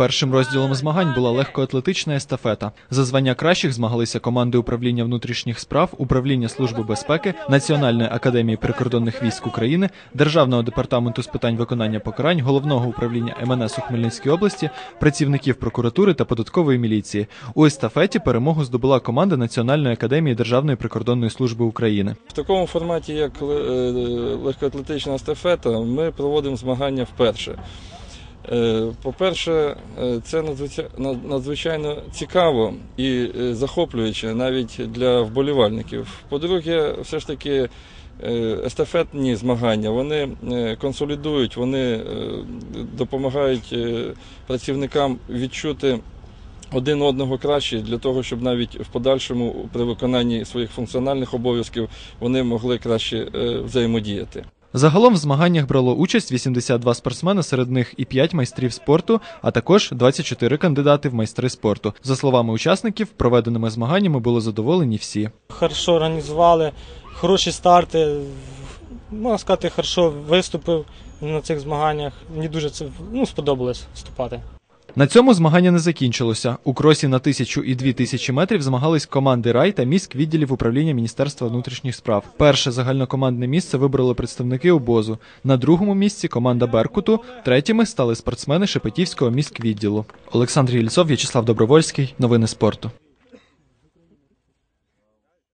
Першим розділом змагань була легкоатлетична естафета. За звання кращих змагалися команди управління внутрішніх справ, управління служби безпеки, Національної академії прикордонних військ України, Державного департаменту з питань виконання покарань, головного управління МНС у Хмельницькій області, працівників прокуратури та податкової міліції. У естафеті перемогу здобула команда Національної академії Державної прикордонної служби України. В такому форматі, як е, легкоатлетична естафета, ми проводимо змагання вперше. Е, По-перше, е, це надзвичай- над- надзвичайно цікаво і е, захоплююче навіть для вболівальників. По-друге, все ж таки естафетні змагання вони консолідують, вони допомагають працівникам відчути один одного краще для того, щоб навіть в подальшому при виконанні своїх функціональних обов'язків вони могли краще взаємодіяти. Загалом в змаганнях брало участь 82 спортсмени, серед них і 5 майстрів спорту, а також 24 кандидати в майстри спорту. За словами учасників, проведеними змаганнями були задоволені всі. Хорошо організували, хороші старти. Можна сказати, хорошо виступив на цих змаганнях. Мені дуже це ну, сподобалось виступати. На цьому змагання не закінчилося. У кросі на тисячу і дві тисячі метрів змагались команди рай та міськ відділів управління Міністерства внутрішніх справ. Перше загальнокомандне місце вибрали представники обозу. На другому місці команда Беркуту. Третіми стали спортсмени Шепетівського міськвідділу. Олександр Єльцов, В'ячеслав Добровольський. Новини спорту.